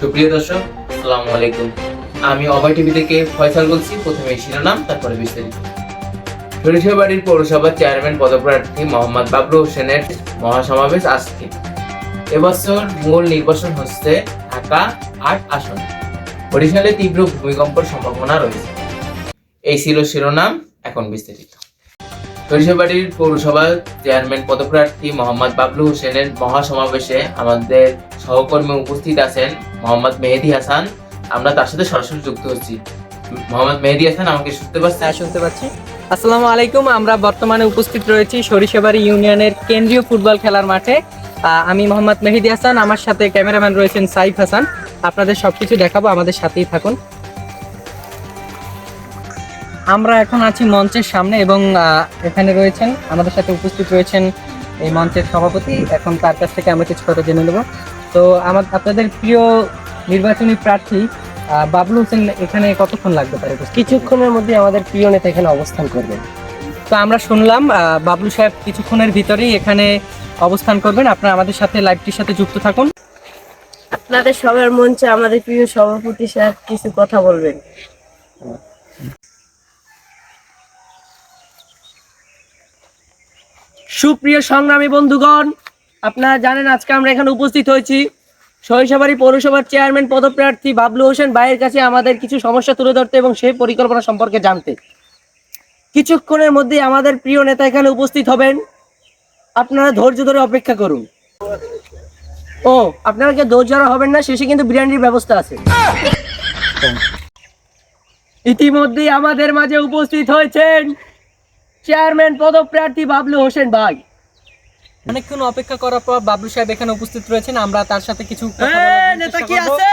সুপ্রিয় দর্শক, আসসালামু আলাইকুম। আমি অভয় টিভি থেকে ফয়সাল বলছি, প্রথমে শিরোনাম, তারপরে বিস্তারিত। সরিষাবাড়ির পৌরসভার চেয়ারম্যান, পদপ্রার্থী মোহাম্মদ বাবলু হোসেনের মহাসমাবেশ আজকে। এবছর মূল নির্বাচন হচ্ছে ঢাকা আট আসন। বরিশালে তীব্র ভূমিকম্পের সম্ভাবনা রয়েছে। এই ছিল শিরোনাম, এখন বিস্তারিত। সরিষাবাড়ির পৌরসভার চেয়ারম্যান, পদপ্রার্থী মোহাম্মদ বাবলু হোসেনের মহাসমাবেশে আমাদের সহকর্মী উপস্থিত আছেন মোহাম্মদ মেহেদি হাসান। আমরা তার সাথে সরাসরি যুক্ত হচ্ছি। মোহাম্মদ মেহেদি হাসান, আমাকে শুনতে পাচ্ছেন? হ্যাঁ শুনতে পাচ্ছি। আসসালামু আলাইকুম। আমরা বর্তমানে উপস্থিত রয়েছি সরিষাবাড়ি ইউনিয়নের কেন্দ্রীয় ফুটবল খেলার মাঠে। আমি মোহাম্মদ মেহেদি হাসান, আমার সাথে ক্যামেরাম্যান রয়েছেন সাইফ হাসান। আপনাদের সবকিছু দেখাবো, আমাদের সাথেই থাকুন। আমরা এখন আছি মঞ্চের সামনে এবং আহ, এখানে রয়েছেন আমাদের সাথে উপস্থিত রয়েছেন এই মঞ্চের সভাপতি। এখন তার কাছ থেকে আমরা কিছু কথা জেনে নেব। তো আমার আপনাদের প্রিয় নির্বাচনী প্রার্থী আহ, বাবলু হোসেন এখানে কতক্ষণ লাগতে পারে কিছুক্ষণের মধ্যে আমাদের প্রিয় নেতা এখানে অবস্থান করবেন। তো আমরা শুনলাম আহ, বাবলু সাহেব কিছুক্ষণের ভিতরেই এখানে অবস্থান করবেন। আপনারা আমাদের সাথে লাইভটির সাথে যুক্ত থাকুন। আপনাদের সবার মঞ্চে আমাদের প্রিয় সভাপতি স্যার কিছু কথা বলবেন। সুপ্রিয় সংগ্রামী বন্ধুগণ, আপনারা জানেন আজকে আমরা এখানে উপস্থিত হয়েছি। সরিষাবাড়ি পৌরসভার চেয়ারম্যান পদপ্রার্থী বাবলু হোসেন ভাইয়ের কাছে আমাদের কিছু সমস্যা তুলে ধরতে এবং সেই পরিকল্পনা সম্পর্কে জানতে। কিছুক্ষণের মধ্যেই আমাদের প্রিয় নেতা এখানে উপস্থিত হবেন। আপনারা ধৈর্য ধরে অপেক্ষা করুন। ও, আপনারা জড়া হবেন না, শেষে কিন্তু বিরিয়ানির ব্যবস্থা আছে। ইতিমধ্যেই আমাদের মাঝে উপস্থিত হয়েছেন চেয়ারম্যান পদপ্রার্থী বাবলু হোসেন ভাই। অনেকক্ষণ অপেক্ষা করার পর বাবলু সাহেব এখানে উপস্থিত রয়েছেন আমরা তার সাথে কিছু নেতা কি আছে?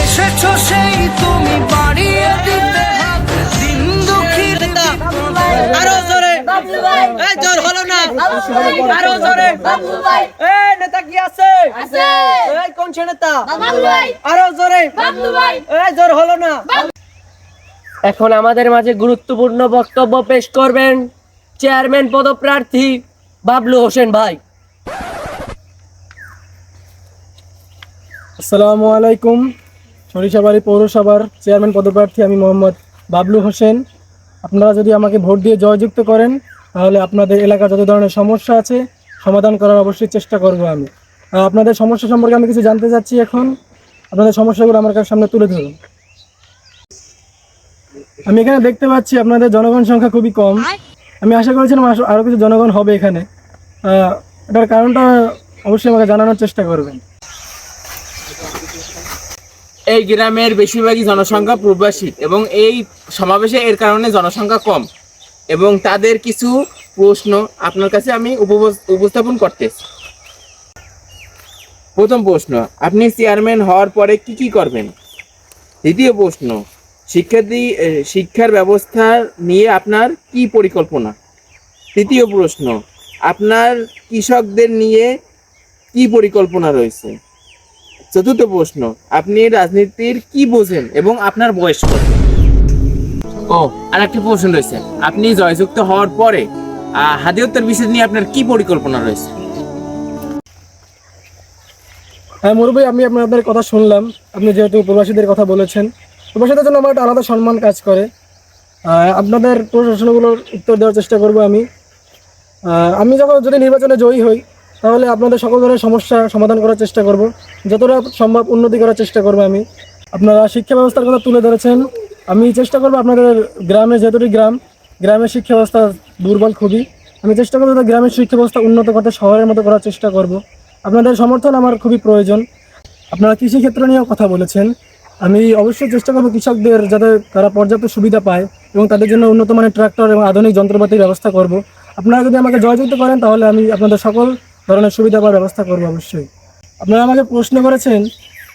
এসেছ সেই তুমি বাড়িয়ে দিতে। দিন দুঃখীর আরও জোরে। এই জোর হলো না। আরও জোরে। এ নেতা কি আছে? এই কোন সে নেতা? আরও জোরে। এই জোর হলো না। এখন আমাদের মাঝে গুরুত্বপূর্ণ বক্তব্য পেশ করবেন চেয়ারম্যান পদপ্রার্থী বাবলু হোসেন ভাই। আসসালামু আলাইকুম। সরিষাবাড়ি পৌরসভার চেয়ারম্যান পদপ্রার্থী আমি মোহাম্মদ বাবলু হোসেন। আপনারা যদি আমাকে ভোট দিয়ে জয়যুক্ত করেন, তাহলে আপনাদের এলাকা যত ধরনের সমস্যা আছে, সমাধান করার অবশ্যই চেষ্টা করব আমি। আর আপনাদের সমস্যা সম্পর্কে আমি কিছু জানতে চাচ্ছি এখন। আপনাদের সমস্যাগুলো আমার কাছে সামনে তুলে ধরুন। আমি এখানে দেখতে পাচ্ছি আপনাদের জনগণ সংখ্যা খুবই কম। আমি আশা করেছিলাম আরও কিছু জনগণ হবে এখানে। এটার কারণটা অবশ্যই আমাকে জানানোর চেষ্টা করবেন। এই গ্রামের বেশিরভাগই জনসংখ্যা প্রবাসী এবং এই সমাবেশে এর কারণে জনসংখ্যা কম। এবং তাদের কিছু প্রশ্ন আপনার কাছে আমি উপস্থাপন করতেছি প্রথম প্রশ্ন, আপনি চেয়ারম্যান হওয়ার পরে কি কি করবেন? দ্বিতীয় প্রশ্ন শিক্ষার্থী শিক্ষার ব্যবস্থা নিয়ে আপনার কি পরিকল্পনা? তৃতীয় প্রশ্ন, আপনার কৃষকদের নিয়ে কি পরিকল্পনা রয়েছে? চতুর্থ প্রশ্ন, আপনি রাজনীতির কি বোঝেন এবং আপনার বয়স কত? ও আর একটি প্রশ্ন রয়েছে, আপনি জয়যুক্ত হওয়ার পরে হাদিয়ত্তর বিষয় নিয়ে আপনার কি পরিকল্পনা রয়েছে? হ্যাঁ মুরব্বী, আমি আপনাদের কথা শুনলাম। আপনি যেহেতু প্রবাসীদের কথা বলেছেন প্রবাসীদের জন্য আমার একটা আলাদা সম্মান কাজ করে। আপনাদের প্রশ্নগুলোর উত্তর দেওয়ার চেষ্টা করব আমি। আমি যখন যদি নির্বাচনে জয়ী হই, তাহলে আপনাদের সকল ধরনের সমস্যা সমাধান করার চেষ্টা করব। যতটা সম্ভব উন্নতি করার চেষ্টা করব আমি। আপনারা শিক্ষা ব্যবস্থার কথা তুলে ধরেছেন। আমি চেষ্টা করব আপনাদের গ্রামে, যেহেতু গ্রাম, গ্রামের শিক্ষা ব্যবস্থা দুর্বল খুবই। আমি চেষ্টা করব গ্রামের শিক্ষা ব্যবস্থা উন্নত করতে শহরের মতো করার চেষ্টা করব। আপনাদের সমর্থন আমার খুবই প্রয়োজন। আপনারা কৃষিক্ষেত্র নিয়েও কথা বলেছেন। আমি অবশ্যই চেষ্টা করব কৃষকদের যাতে তারা পর্যাপ্ত সুবিধা পায় এবং তাদের জন্য উন্নত মানের ট্রাক্টর এবং আধুনিক যন্ত্রপাতির ব্যবস্থা করব। আপনারা যদি আমাকে জয়যুক্ত করেন, তাহলে আমি আপনাদের সকল ধরনের সুবিধা পাওয়ার ব্যবস্থা করব অবশ্যই। আপনারা আমাকে প্রশ্ন করেছেন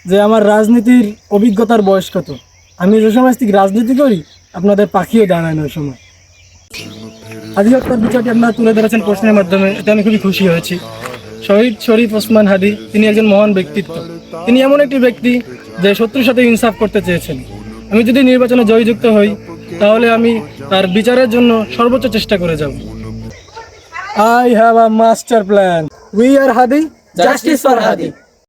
যে আমার রাজনীতির অভিজ্ঞতার বয়স কত? আমি যে সময় থেকে রাজনীতি করি, আপনাদের পাখিও দাঁড়ায় না ওই সময়। হাদি হত্যার বিচারটি আপনারা তুলে ধরেছেন প্রশ্নের মাধ্যমে, এতে আমি খুবই খুশি হয়েছি। শহীদ শরীফ ওসমান হাদি, তিনি একজন মহান ব্যক্তিত্ব। তিনি এমন একটি ব্যক্তি যে শত্রুর সাথে ইনসাফ করতে চেয়েছেন। আমি যদি নির্বাচনে জয়যুক্ত হই তাহলে আমি তার বিচারের জন্য সর্বোচ্চ চেষ্টা করে যাব। I have a master plan we are Hadi justice for Hadi